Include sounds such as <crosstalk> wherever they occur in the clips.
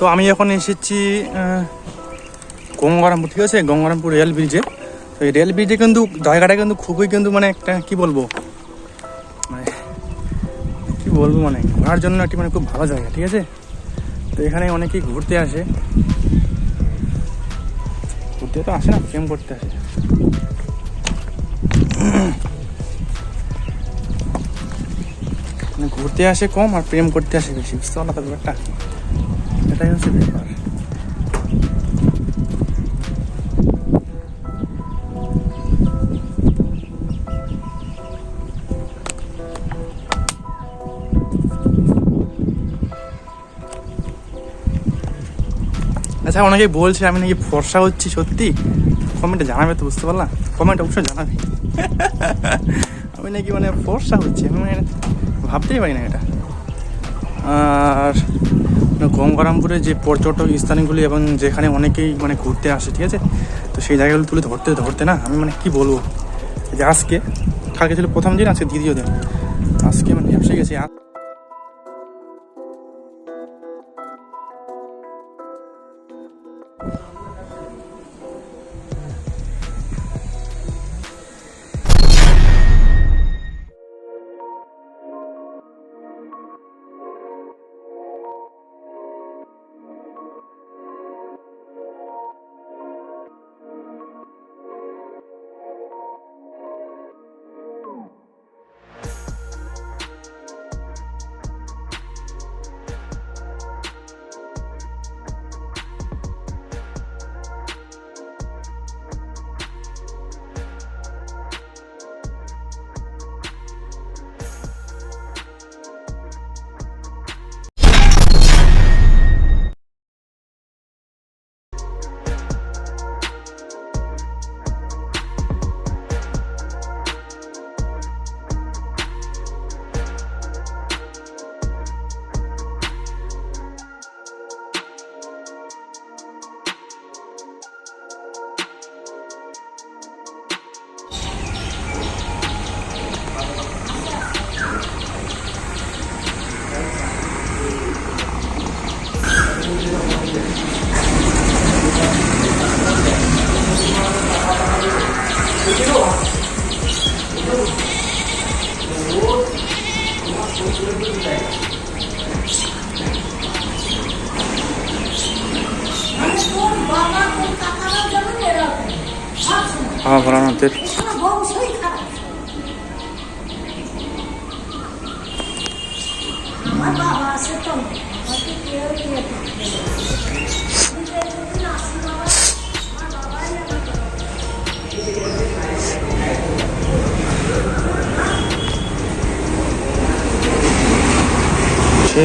তো আমি এখন এসেছি গঙ্গারামপুর, ঠিক আছে? গঙ্গারামপুর রেল ব্রিজে তো এই রেল ব্রিজে কিন্তু জায়গাটা কিন্তু খুবই কিন্তু মানে একটা কি বলব? মানে কি বলব মানে ঘোরার জন্য একটি মানে খুব ভালো জায়গা, ঠিক আছে? তো এখানে অনেকেই ঘুরতে আসে। ঘুরতে তো আসে না, প্রেম করতে আসে। মানে ঘুরতে আসে কম আর প্রেম করতে আসে বেশি, বুঝতে পারল তো ব্যাপারটা? আচ্ছা অনেকে বলছে, আমি নাকি ফর্সা হচ্ছি সত্যি? কমেন্টে জানাবে তো, বুঝতে পারলাম কমেন্ট অবশ্যই জানাবে। <laughs> আমি নাকি মানে ফর্সা হচ্ছে, আমি মানে ভাবতেই পারি না এটা। আর গঙ্গারামপুরে যে পর্যটক স্থানগুলি এবং যেখানে অনেকেই মানে ঘুরতে আসে, ঠিক আছে? তো সেই জায়গাগুলো তুলে ধরতে ধরতে না, আমি মানে কি বলব? যে আজকে, কালকে ছিল প্রথম দিন, আজকে দ্বিতীয় দিন। আজকে মানে ব্যবসায় গেছি।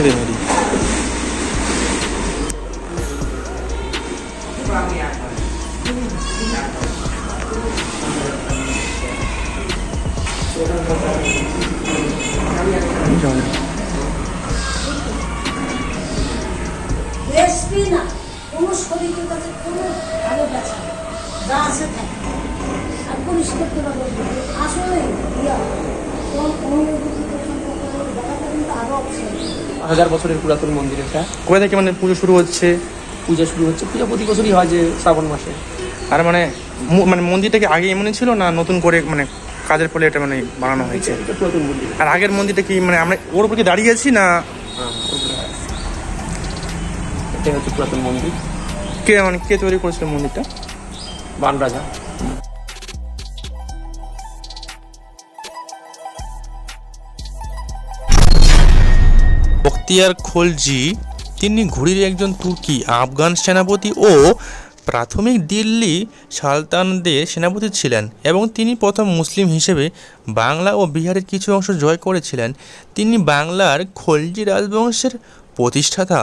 de Merida. পুরাতন মন্দির এটা। কবে থেকে মানে পুজো শুরু হচ্ছে? পূজা শুরু হচ্ছে পূজা প্রতি বছরই হয় যে শ্রাবণ মাসে। আর মানে মানে মন্দিরটা কি আগে এমনই ছিল না নতুন করে মানে কাজের ফলে এটা মানে বানানো হয়েছে? এটা আর আগের মন্দিরটা কি মানে আমরা ওর উপর কি দাঁড়িয়ে আছি না? হ্যাঁ, এটাই হচ্ছে পুরাতন মন্দির। কে মানে কে তৈরি করেছিল মন্দিরটা? বান রাজা বখতিয়ার খলজি, তিনি ঘুরির একজন তুর্কি, আফগান সেনাপতি ও প্রাথমিক দিল্লি সালতানদের সেনাপতি ছিলেন এবং তিনি প্রথম মুসলিম হিসেবে বাংলা ও বিহারের কিছু অংশ জয় করেছিলেন। তিনি বাংলার খলজি রাজবংশের প্রতিষ্ঠাতা,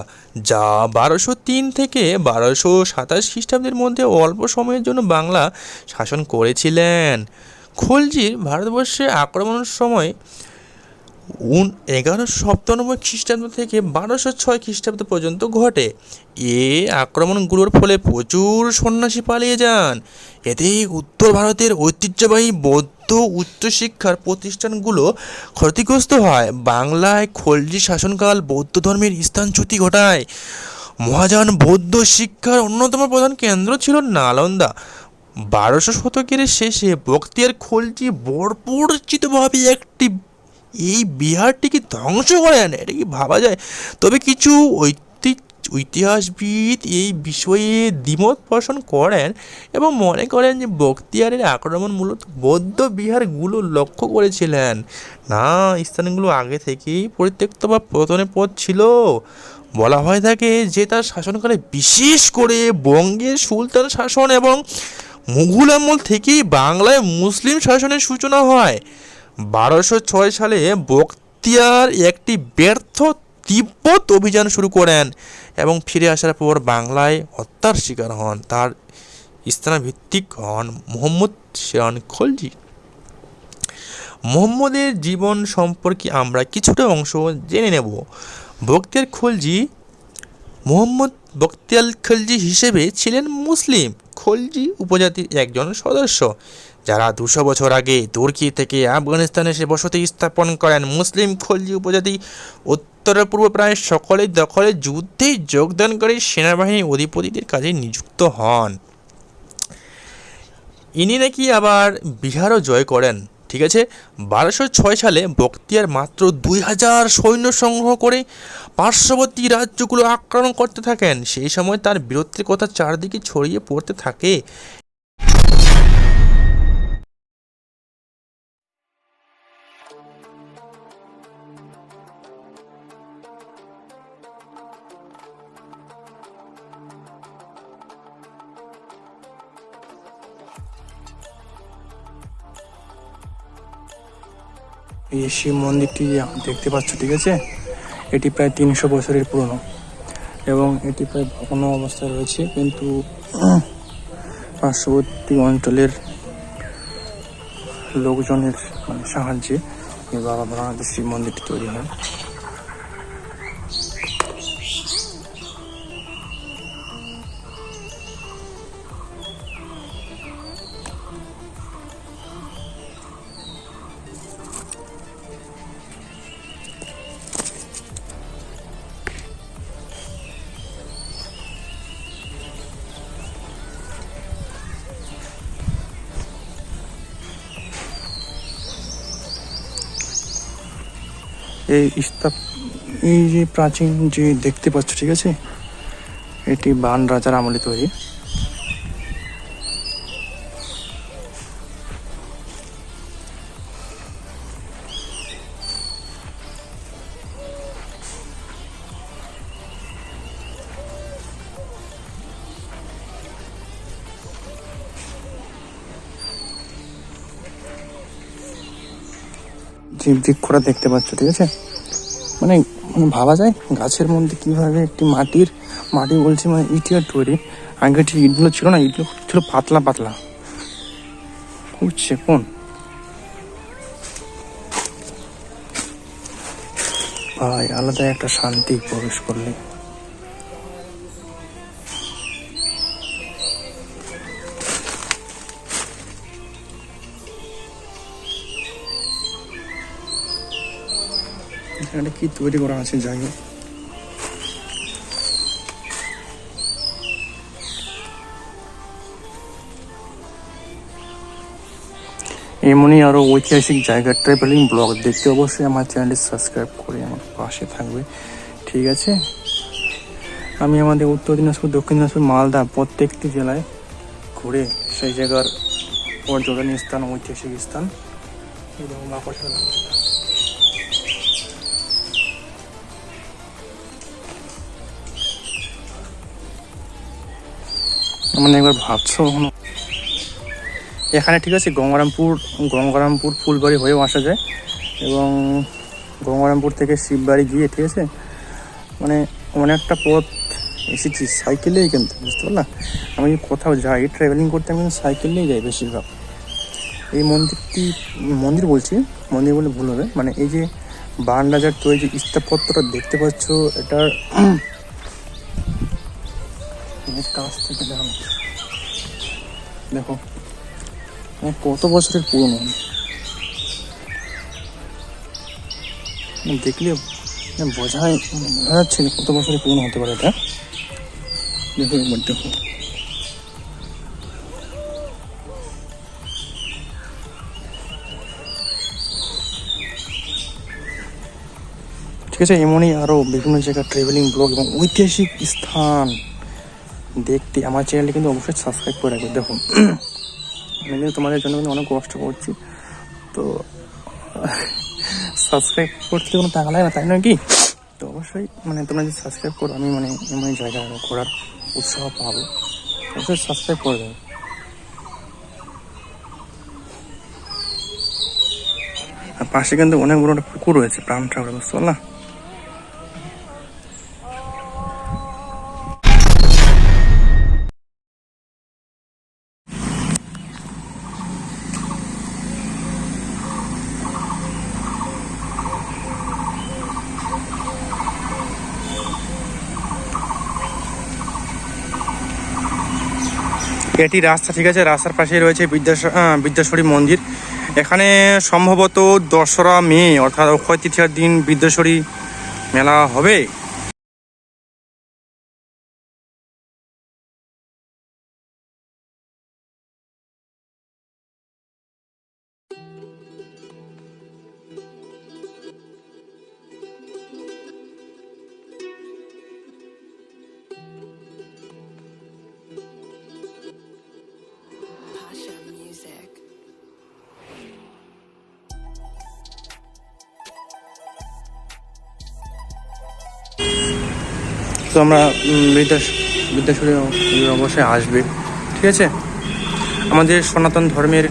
যা বারোশো তিন থেকে বারোশো সাতাশ খ্রিস্টাব্দের মধ্যে অল্প সময়ের জন্য বাংলা শাসন করেছিলেন। খলজির ভারতবর্ষে আক্রমণের সময় উন এগারোশো সপ্তানব্বই খ্রিস্টাব্দ থেকে বারোশো ছয় খ্রিস্টাব্দ পর্যন্ত ঘটে। এ আক্রমণগুলোর ফলে প্রচুর সন্ন্যাসী পালিয়ে যান। এতে উত্তর ভারতের ঐতিহ্যবাহী বৌদ্ধ উচ্চশিক্ষার প্রতিষ্ঠানগুলো ক্ষতিগ্রস্ত হয়। বাংলায় খলজি শাসনকাল বৌদ্ধ ধর্মের স্থানচ্যুতি ঘটায়। মহাযান বৌদ্ধ শিক্ষার অন্যতম প্রধান কেন্দ্র ছিল নালন্দা। বারোশো শতকের শেষে বক্তিয়ার খলজি বর্বরচিতভাবে একটি এই বিহারটিকে ধ্বংস করেন এটা কি ভাবা যায়? তবে কিছু ঐতিহ্য ইতিহাসবিদ এই বিষয়ে দ্বিমত পোষণ করেন এবং মনে করেন যে বক্তিয়ারের আক্রমণ মূলত বৌদ্ধ বিহারগুলো লক্ষ্য করেছিলেন। না, স্থানগুলো আগে থেকেই পরিত্যক্ত বা পতনের পথ ছিল। বলা হয়ে থাকে যে তার শাসনকালে বিশেষ করে বঙ্গের সুলতান শাসন এবং মুঘল আমল থেকেই বাংলায় মুসলিম শাসনের সূচনা হয়। বারোশো ছয় সালে বক্তিয়ার একটি ব্যর্থ তিব্বত অভিযান শুরু করেন এবং ফিরে আসার পর বাংলায় হত্যার শিকার হন। তার স্থানভিত্তিক হন মোহাম্মদ শেয়ান খলজি। মোহাম্মদের জীবন সম্পর্কে আমরা কিছুটা অংশ জেনে নেব। বক্তিয়ার খলজি মোহাম্মদ বক্তিয়াল খলজি হিসেবে ছিলেন মুসলিম। খলজি উপজাতির একজন সদস্য। যারা দুশো বছর আগে তুর্কি থেকে আফগানিস্তানে এসে বসতি স্থাপন করেন, মুসলিম খলজি উপজাতি উত্তর পূর্ব প্রায় সকলেই দখলে যুদ্ধে যোগদানকারী সেনাবাহিনী অধিপতিদের কাজে নিযুক্ত হন। ইনি নাকি আবার বিহারও জয় করেন, ঠিক আছে? বারোশো ছয় সালে বক্তিয়ার মাত্র দুই হাজার সৈন্য সংগ্রহ করে পার্শ্ববর্তী রাজ্যগুলো আক্রমণ করতে থাকেন। সেই সময় তার বীরত্বের কথা চারদিকে ছড়িয়ে পড়তে থাকে। এই শিব মন্দিরটি যে দেখতে পাচ্ছ, ঠিক আছে? এটি প্রায় তিনশো বছরের পুরনো এবং এটি প্রায় ভগ্ন অবস্থায় রয়েছে, কিন্তু পার্শ্ববর্তী অঞ্চলের লোকজনের মানে সাহায্যে এই বাবা শিব মন্দিরটি তৈরি হয়। এই স্থাপ এই যে প্রাচীন যে দেখতে পাচ্ছ, ঠিক আছে? এটি বান রাজার আমলে তৈরি। যে বৃক্ষটা দেখতে পাচ্ছ, ঠিক আছে? মানে মানে ভাবা যায় গাছের মধ্যে কীভাবে একটি মাটির, মাটি বলছি মানে ইটিয়ার তৈরি। আগে ঠিক ইটগুলো ছিল না, ইটগুলো ছিল পাতলা পাতলা। উঠছে কোন? ভাই, আলাদা একটা শান্তি প্রবেশ করলে। এখানে কি তৈরি করা আছে, যাই এমনই আরও ঐতিহাসিক জায়গা ট্রাভেলিং ব্লগ দেখতে অবশ্যই আমার চ্যানেলটি সাবস্ক্রাইব করে আমার পাশে থাকবে। ঠিক আছে? আমি আমাদের উত্তর দিনাজপুর, দক্ষিণ দিনাজপুর, মালদা প্রত্যেকটি জেলায় ঘুরে সেই জায়গার পর্যটন স্থান, ঐতিহাসিক স্থান এবং আকর্ষণ মানে একবার ভাবছ? এখানে ঠিক আছে, গঙ্গারামপুর গঙ্গারামপুর ফুলবাড়ি হয়েও আসা যায় এবং গঙ্গারামপুর থেকে শিববাড়ি গিয়ে ঠিক আছে মানে অনেকটা পথ এসেছি সাইকেলেই কিন্তু, বুঝতে পারলাম আমি কোথাও যাই ট্রাভেলিং করতে আমি কিন্তু সাইকেলেই যাই বেশিরভাগ। এই মন্দিরটি, মন্দির বলছি, মন্দির বলে ভুল হবে মানে এই যে বান রাজার তৈরি যে স্থাপত্যটা দেখতে পাচ্ছ, এটার এর কাছ থেকে দেখো। দেখো কত বছরের পুরনো। দেখলে মানে বোঝাই বোঝা যাচ্ছে যে কত বছরের পুরনো হতে পারে এটা। দেখো একবার দেখো ঠিক আছে, এমনই আরও বিভিন্ন জায়গায় ট্রাভেলিং ব্লগ এবং ঐতিহাসিক স্থান। দেখতে, আমার চ্যানেলটি কিন্তু অবশ্যই সাবস্ক্রাইব করে রাখবে। দেখুন, <clears throat> আমি কিন্তু তোমাদের জন্য কিন্তু অনেক কষ্ট করছি। তো <laughs> সাবস্ক্রাইব করতে কোনো টাকা লাগে না, তাই নয় কি? তো অবশ্যই মানে তোমরা যদি সাবস্ক্রাইব করো, আমি মানে এমন জায়গা ঘোরার উৎসাহ পাবো। অবশ্যই সাবস্ক্রাইব করে দেবো। আর পাশে কিন্তু অনেক বড় একটা পুকুর রয়েছে, প্রাণ ঠাকুর বুঝতে পারলা? এটি রাস্তা, ঠিক আছে? রাস্তার পাশেই রয়েছে বিদ্যাস বিদ্যাশ্বরী মন্দির। এখানে সম্ভবত দশরা মে, অর্থাৎ অক্ষয় তৃতীয়ার দিন বিদ্যাশ্বরী মেলা হবে। তো আমরা বিদ্যাস পুজো অবশ্যই আসবে, ঠিক আছে? আমাদের সনাতন ধর্মের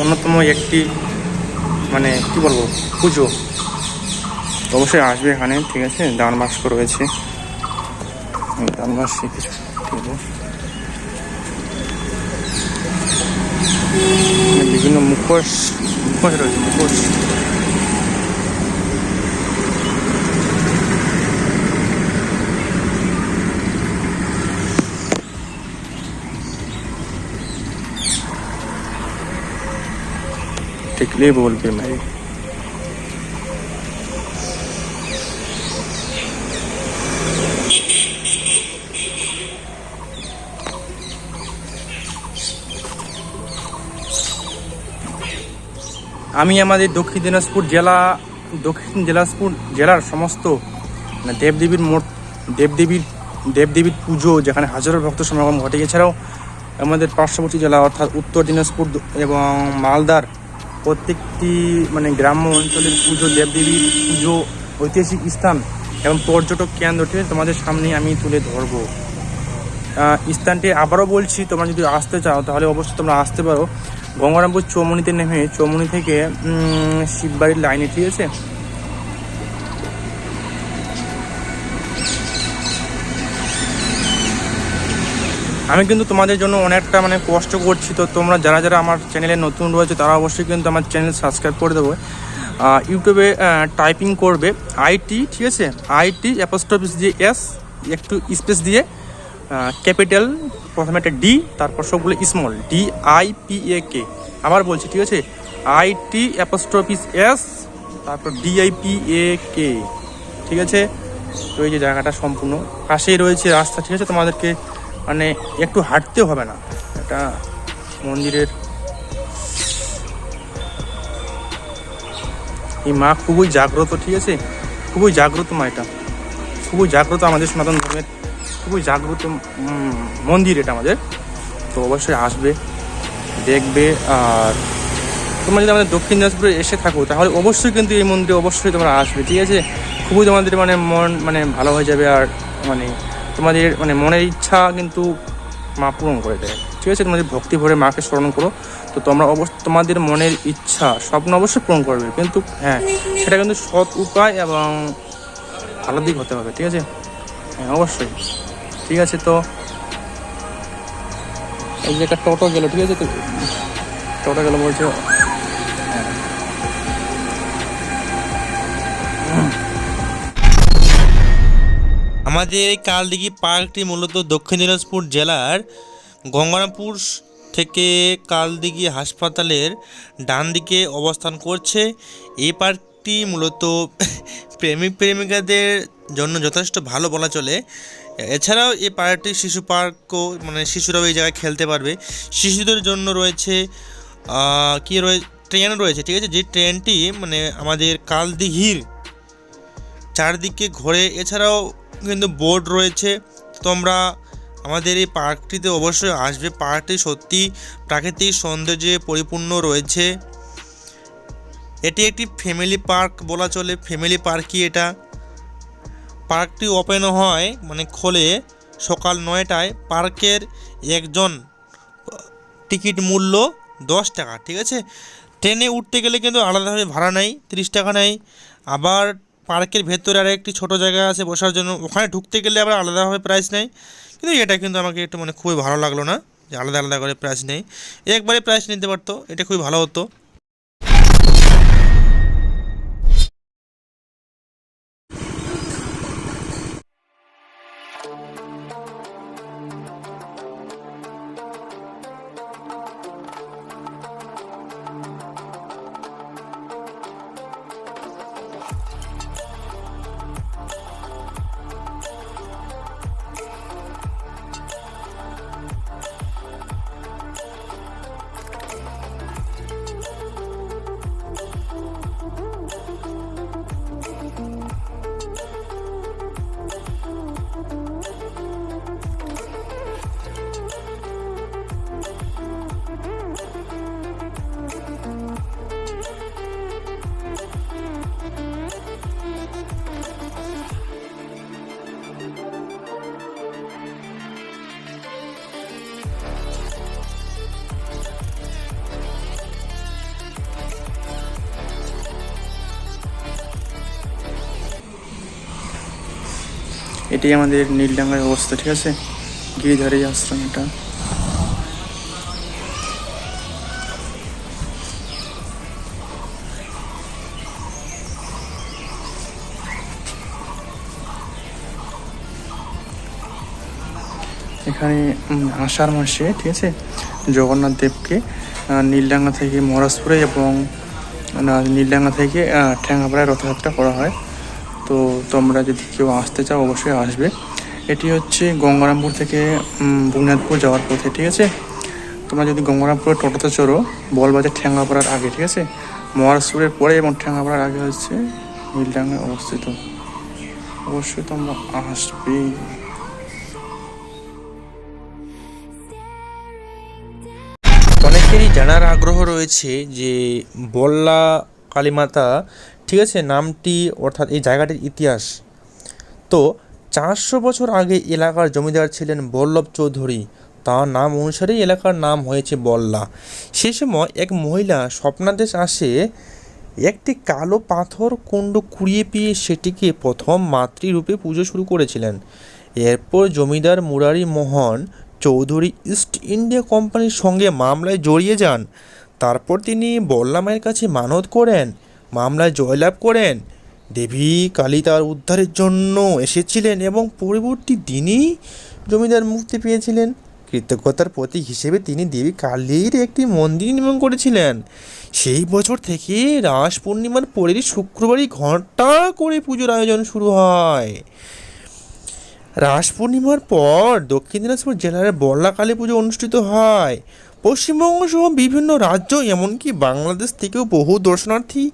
অন্যতম একটি মানে কি বলব, পুজো। অবশ্যই আসবে এখানে, ঠিক আছে? দান বাস্ক রয়েছে। দান কিছু বিভিন্ন মুখোশ মুখোশ রয়েছে, মুখোশ। टिकले बोल पे मैं আমি আমাদের দক্ষিণ দিনাজপুর জেলা দক্ষিণ দিনাজপুর জেলার সমস্ত মানে দেবদেবীর মোট দেবদেবীর দেবদেবীর পুজো যেখানে হাজারো ভক্ত সমাগম ঘটে এছাড়াও আমাদের পার্শ্ববর্তী জেলা অর্থাৎ উত্তর দিনাজপুর এবং মালদার প্রত্যেকটি মানে গ্রাম্য অঞ্চলের পুজো, দেবদেবীর পুজো, ঐতিহাসিক স্থান এবং পর্যটক কেন্দ্রটি তোমাদের সামনে আমি তুলে ধরব। স্থানটি আবারও বলছি, তোমরা যদি আসতে চাও, তাহলে অবশ্যই তোমরা আসতে পারো। গঙ্গারামপুর চৌমনিতে নেমে চৌমনি থেকে শিববাড়ির লাইনে, ঠিক আছে? আমি কিন্তু তোমাদের জন্য অনেকটা মানে কষ্ট করছি। তো তোমরা যারা যারা আমার চ্যানেলে নতুন রয়েছে, তারা অবশ্যই কিন্তু আমার চ্যানেল সাবস্ক্রাইব করে দেবো। ইউটিউবে টাইপিং করবে আইটি ঠিক আছে? আইটি অ্যাপোস্টফিস দিয়ে এস একটু স্পেস দিয়ে ক্যাপিটাল প্রথমে একটা ডি তারপর সবগুলো small d i p a k আবার বলছি, ঠিক আছে? আইটি অ্যাপোস্টফিস এস তারপর ডিআইপি এ কে ঠিক আছে? তো এই যে জায়গাটা সম্পূর্ণ পাশেই রয়েছে রাস্তা, ঠিক আছে? তোমাদেরকে মানে একটু হাঁটতেও হবে না। এটা মন্দিরের এই মা খুবই জাগ্রত, ঠিক আছে? খুবই জাগ্রত মা এটা। খুবই জাগ্রত আমাদের সনাতন ধর্মের, খুবই জাগ্রত মন্দির এটা আমাদের। তো অবশ্যই আসবে, দেখবে, আর তোমরা যদি আমাদের দক্ষিণ দিনাজপুরে এসে থাকো, তাহলে অবশ্যই কিন্তু এই মন্দিরে অবশ্যই তোমরা আসবে, ঠিক আছে? খুবই তোমাদের মানে মন মানে ভালো হয়ে যাবে আর মানে তোমাদের মানে মনের ইচ্ছা কিন্তু মা পূরণ করে দেয়। ঠিক আছে? তোমাদের ভক্তি ভরে মাকে স্মরণ করো। তো তোমরা অবশ্য তোমাদের মনের ইচ্ছা স্বপ্ন অবশ্যই পূরণ করবে। কিন্তু হ্যাঁ সেটা কিন্তু সৎ উপায় এবং ভালো দিক হতে হবে। ঠিক আছে? হ্যাঁ অবশ্যই। ঠিক আছে, তো এই যে একটা টোটো গেলো, ঠিক আছে? তো টোটো গেলো বলছে আমাদের এই কালদিঘি পার্কটি মূলত দক্ষিণ দিনাজপুর জেলার গঙ্গারামপুর থেকে কালদিঘি হাসপাতালের ডান দিকে অবস্থান করছে। এই পার্কটি মূলত <laughs> প্রেমিক প্রেমিকাদের জন্য যথেষ্ট ভালো বলা চলে। এছাড়াও এই পার্কটি শিশু পার্কও মানে শিশুরাও এই জায়গায় খেলতে পারবে। শিশুদের জন্য রয়েছে কি রয়েছে ট্রেন রয়েছে, ঠিক আছে? যে ট্রেনটি মানে আমাদের কালদিঘির চারদিকে ঘোরে। এছাড়াও কিন্তু বোর্ড রয়েছে। তোমরা আমাদের এই পার্কটিতে অবশ্যই আসবে। পার্কটি সত্যি প্রাকৃতিক সৌন্দর্যে পরিপূর্ণ রয়েছে। এটি একটি ফ্যামিলি পার্ক বলা চলে। ফ্যামিলি পার্কই এটা? পার্কটি ওপেন হয় মানে খোলে সকাল নয়টায়। পার্কের একজন টিকিট মূল্য দশ টাকা, ঠিক আছে? ট্রেনে উঠতে গেলে কিন্তু আলাদাভাবে ভাড়া নেয়, তিরিশ টাকা নেয়। আবার পার্কের ভেতরে আর একটি ছোটো জায়গা আছে বসার জন্য। ওখানে ঢুকতে গেলে আবার আলাদাভাবে প্রাইস নেয় কিন্তু এটা কিন্তু আমাকে একটু মানে খুবই ভালো লাগল না যে আলাদা আলাদা করে প্রাইস নেই। একবারে প্রাইস নিতে পারতো, এটা খুবই ভালো হতো। এটি আমাদের নীলডাঙ্গার অবস্থা ঠিক আছে? গিরিধারী আশ্রম এটা এখানে আষাঢ় মাসে ঠিক আছে? জগন্নাথ দেবকে নীলডাঙ্গা থেকে মহারাজপুরে এবং নীলডাঙ্গা থেকে আহ, ঠ্যাঙ্গাপাড়ায় রথযাত্রা করা হয়। তো তোমরা যদি কেউ আসতে চাও, অবশ্যই আসবে। এটি হচ্ছে গঙ্গারামপুর থেকে বুনিয়াদপুর যাওয়ার পথে, ঠিক আছে? তোমরা যদি গঙ্গারামপুরে টোটোতে চড়ো, বলবাজার ঠ্যাঙ্গাপাড়ার আগে, ঠিক আছে? মহারাষ্ট্রের পরে এবং ঠ্যাঙ্গাপাড়ার আগে হচ্ছে নীলডাঙ্গায় অবস্থিত। অবশ্যই তোমরা আসবে। অনেকেরই জানার আগ্রহ রয়েছে যে বল্লা কালীমাতা ঠিক আছে, নামটি অর্থাৎ এই জায়গাটির ইতিহাস। তো চারশো বছর আগে এলাকার জমিদার ছিলেন বল্লভ চৌধুরী। তার নাম অনুসারেই এলাকার নাম হয়েছে বল্লা। সে সময় এক মহিলা স্বপ্নাদেশ আসে, একটি কালো পাথর কুণ্ড কুড়িয়ে পেয়ে সেটিকে প্রথম মাতৃরূপে পুজো শুরু করেছিলেন। এরপর জমিদার মুরারি মোহন চৌধুরী ইস্ট ইন্ডিয়া কোম্পানির সঙ্গে মামলায় জড়িয়ে যান। তারপর তিনি বল্লা মায়ের কাছে মানত করেন। মামলায় জয়লাভ করেন। দেবী কালী তার উদ্ধারের জন্য এসেছিলেন এবং পরবর্তী দিনই জমিদার মুক্তি পেয়েছিলেন। কৃতজ্ঞতার প্রতীক হিসেবে তিনি দেবী কালীর একটি মন্দির নির্মাণ করেছিলেন। সেই বছর থেকে রাস পূর্ণিমার পরের শুক্রবারই ঘণ্টা করে পুজোর আয়োজন শুরু হয়। রাস পূর্ণিমার পর দক্ষিণ দিনাজপুর জেলার বল্লা কালী পুজো অনুষ্ঠিত হয়। পশ্চিমবঙ্গ সহ বিভিন্ন রাজ্য, এমনকি বাংলাদেশ থেকেও বহু দর্শনার্থী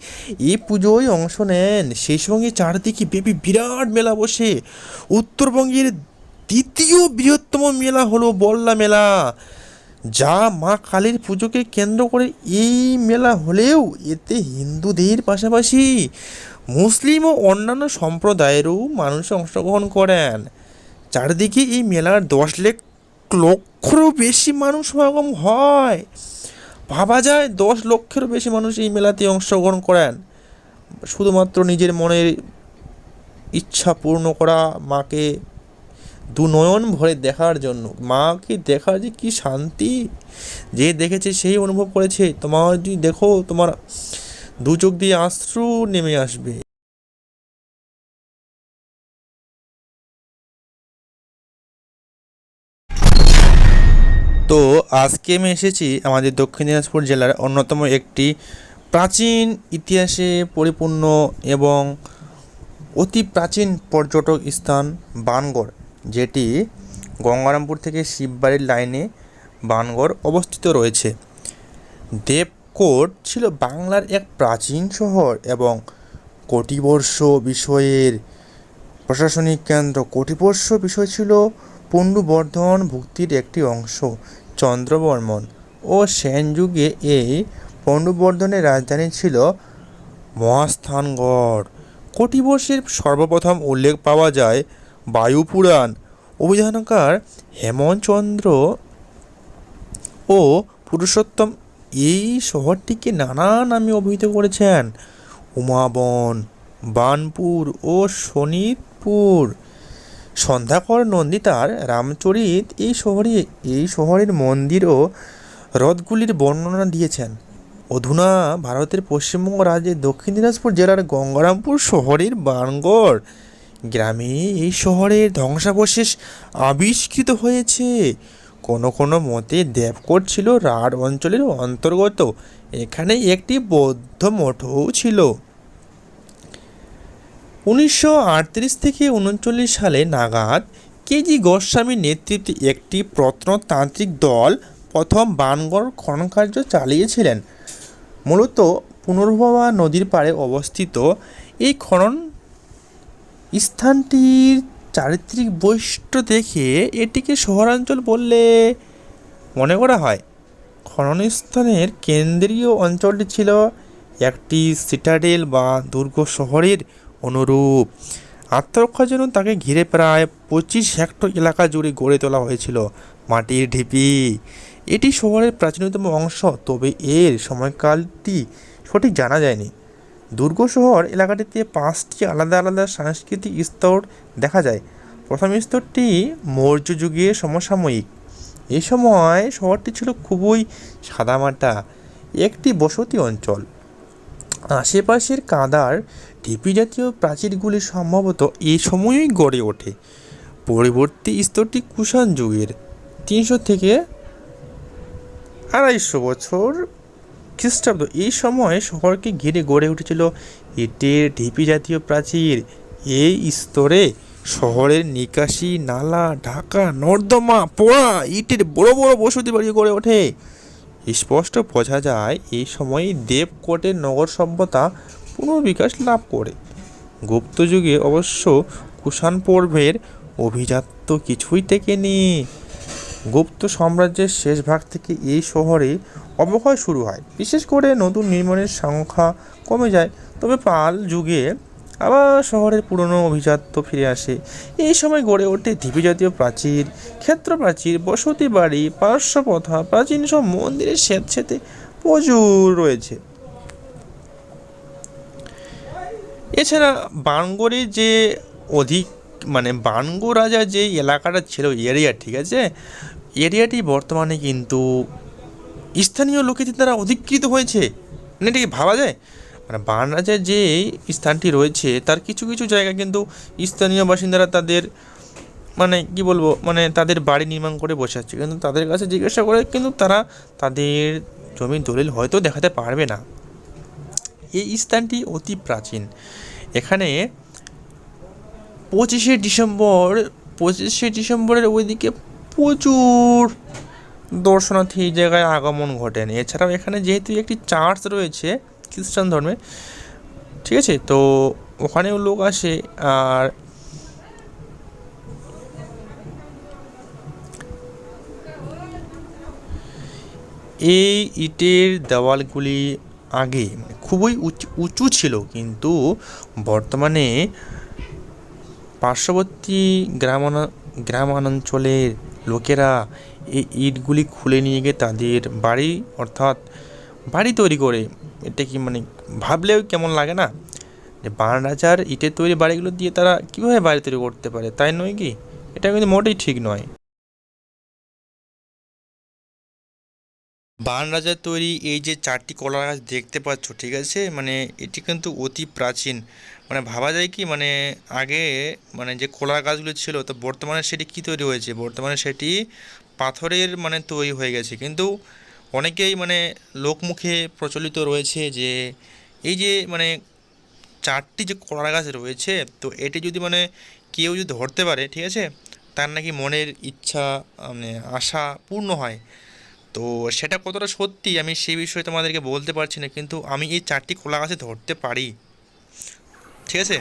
এই পুজোয় অংশ নেন। সেই সঙ্গে চারদিকে বেবি বিরাট মেলা বসে। উত্তরবঙ্গের দ্বিতীয় বৃহত্তম মেলা হলো বল্লা মেলা, যা মা কালীর পুজোকে কেন্দ্র করে এই মেলা হলেও এতে হিন্দুদের পাশাপাশি মুসলিম ও অন্যান্য সম্প্রদায়েরও মানুষ অংশগ্রহণ করেন। চারদিকে এই মেলার দশ লাখ লক্ষেরও বেশি মানুষ সমাগম হয়। ভাবা যায় দশ লক্ষেরও বেশি মানুষ এই মেলাতে অংশগ্রহণ করেন। শুধুমাত্র নিজের মনের ইচ্ছা পূর্ণ করা মাকে দুনয়ন ভরে দেখার জন্য। মাকে দেখার যে কি শান্তি, যে দেখেছে সেই অনুভব করেছে। তোমার যদি দেখো তোমার দু চোখ দিয়ে আশ্রু নেমে আসবে। তো আজকে আমি এসেছি আমাদের দক্ষিণ দিনাজপুর জেলার অন্যতম একটি প্রাচীন ইতিহাসে পরিপূর্ণ এবং অতি প্রাচীন পর্যটক স্থান বানগড়, যেটি গঙ্গারামপুর থেকে শিববাড়ির লাইনে বানগড় অবস্থিত রয়েছে। দেবকোট ছিল বাংলার এক প্রাচীন শহর এবং কোটিবর্ষ বিষয়ের প্রশাসনিক কেন্দ্র। কোটিবর্ষ বিষয় ছিল পণ্ডুবর্ধন ভুক্তির একটি অংশ। চন্দ্রবর্মন ও সেন যুগে এই পণ্ডুবর্ধনের রাজধানী ছিল মহাস্থানগড়। কোটিবর্ষের সর্বপ্রথম উল্লেখ পাওয়া যায় বায়ুপুরাণ। অভিযানকার হেমচন্দ্র ও পুরুষোত্তম এই শহরটিকে নানা নামে অভিহিত করেছেন। উমাবন, বানপুর ও শোনিতপুর সন্ধ্যাকর নন্দিতার রামচরিত এই শহরে, এই শহরের মন্দির ও হ্রদগুলির বর্ণনা দিয়েছেন। অধুনা ভারতের পশ্চিমবঙ্গ রাজ্যের দক্ষিণ দিনাজপুর জেলার গঙ্গারামপুর শহরের বানগড় গ্রামে এই শহরের ধ্বংসাবশেষ আবিষ্কৃত হয়েছে। কোনো কোনো মতে দেবকোট ছিল রাঢ় অঞ্চলের অন্তর্গত। এখানে একটি বৌদ্ধ মঠও ছিল। উনিশশো আটত্রিশ থেকে উনচল্লিশ সালে নাগাদ কেজি গোস্বামীর নেতৃত্বে একটি প্রত্নতান্ত্রিক দল প্রথম বানগড় খনন কার্য চালিয়েছিলেন। মূলত পুনর্ভবা নদীর পাড়ে অবস্থিত এই খনন স্থানটির চারিত্রিক বৈশিষ্ট্য দেখে এটিকে শহরাঞ্চল বললে মনে করা হয়। খননস্থানের কেন্দ্রীয় অঞ্চলটি ছিল একটি সিটাডেল বা দুর্গ শহরের অনুরূপ। আত্মরক্ষার জন্য তাকে ঘিরে প্রায় পঁচিশ হেক্টর এলাকা জুড়ে গড়ে তোলা হয়েছিল মাটির ঢিপি। এটি শহরের প্রাচীনতম অংশ, তবে এর সময়কালটি সঠিক জানা যায়নি। দুর্গ শহর এলাকাটিতে পাঁচটি আলাদা আলাদা সাংস্কৃতিক স্তর দেখা যায়। প্রথম স্তরটি মৌর্য যুগে সমসাময়িক। এই সময় শহরটি ছিল খুবই সাদামাটা, একটি বসতি অঞ্চল। আশেপাশের কাদার ঢিপি জাতীয় প্রাচীরগুলি সম্ভবত এই সময়েই গড়ে ওঠে। পরবর্তী স্তরটি কুষাণ যুগের। তিনশো থেকে আড়াইশো বছর খ্রিস্টাব্দ। এই সময়ে শহরকে ঘিরে গড়ে উঠেছিল ইটের ঢিপি জাতীয় প্রাচীর। এই স্তরে শহরের নিকাশি, নালা, ঢাকা, নর্দমা, পোড়া, ইটের বড় বড় বসতি বাড়ি গড়ে ওঠে। স্পষ্ট বোঝা যায় এই সময়ে দেবকোটের নগর সভ্যতা পুনর্বিকাশ লাভ করে। গুপ্ত যুগে অবশ্য কুষাণ পর্বের অভিজাত্য কিছুই টেকেনি। গুপ্ত সাম্রাজ্যের শেষ ভাগ থেকে এই শহরে অবক্ষয় শুরু হয়। বিশেষ করে নতুন নির্মাণের সংখ্যা কমে যায়, তবে পাল যুগে আবার শহরের পুরনো অভিজাত্য ফিরে আসে। এই সময় গড়ে ওঠে ঢিপি জাতীয় প্রাচীর ক্ষেত্র প্রাচীর বসতি বাড়ি, পার্শ্ব প্রথা, প্রাচীন সব মন্দিরের স্যাঁতস্যাঁতে প্রচুর রয়েছে। এছাড়া বানগড়ের যে অধিক মানে বানগো রাজা যে এলাকাটা ছিল, এরিয়া, ঠিক আছে? এরিয়াটি বর্তমানে কিন্তু স্থানীয় লোকেদের দ্বারা অধিকৃত হয়েছে। মানে এটা কি ভাবা যায়? মানে বান রাজার যে স্থানটি রয়েছে, তার কিছু কিছু জায়গা কিন্তু স্থানীয় বাসিন্দারা তাদের মানে কি বলব মানে তাদের বাড়ি নির্মাণ করে বসে আছে। কিন্তু তাদের কাছে জিজ্ঞাসা করে কিন্তু তারা তাদের জমির দলিল হয়তো দেখাতে পারবে না। এই স্থানটি অতি প্রাচীন। এখানে পঁচিশে ডিসেম্বর, পঁচিশে ডিসেম্বরের ওইদিকে প্রচুর দর্শনার্থী জায়গায় আগমন ঘটেন। এছাড়াও এখানে যেহেতু একটি চার্চ রয়েছে খ্রিস্টান ধর্মে। ঠিক আছে? তো ওখানেও লোক আসে আর এই ইটের দেওয়ালগুলি আগে খুবই উঁচু ছিল, কিন্তু বর্তমানে পার্শ্ববর্তী গ্রামানা, গ্রামাঞ্চলের লোকেরা এই ইটগুলি খুলে নিয়ে গিয়ে তাদের বাড়ি, অর্থাৎ বাড়ি তৈরি করে এটা কি মানে ভাবলেও কেমন লাগে না? যে বান রাজার ইটের তৈরি বাড়িগুলো দিয়ে তারা কীভাবে বাড়ি তৈরি করতে পারে, তাই নয় কি? এটা কিন্তু মোটেই ঠিক নয়। বান রাজার তৈরি এই যে চারটি কলা গাছ দেখতে পাচ্ছ, ঠিক আছে? মানে এটি কিন্তু অতি প্রাচীন। মানে ভাবা যায় কি? মানে আগে মানে যে কলা গাছগুলো ছিল, তো বর্তমানে সেটি কী তৈরি হয়েছে? বর্তমানে সেটি পাথরের মানে তৈরি হয়ে গেছে। কিন্তু অনেকেই মানে লোকমুখে প্রচলিত রয়েছে যে, এই যে মানে চারটি যে কলা গাছ রয়েছে, তো এটি যদি মানে কেউ যদি ধরতে পারে, ঠিক আছে, তার নাকি মনের ইচ্ছা মানে আশা পূর্ণ হয়। তো সেটা কতটা সত্যি আমি সেই বিষয়ে তোমাদেরকে বলতে পারছি না, কিন্তু আমি এই চারটি কলা গাছে ধরতে পারি। ঠিক আছে?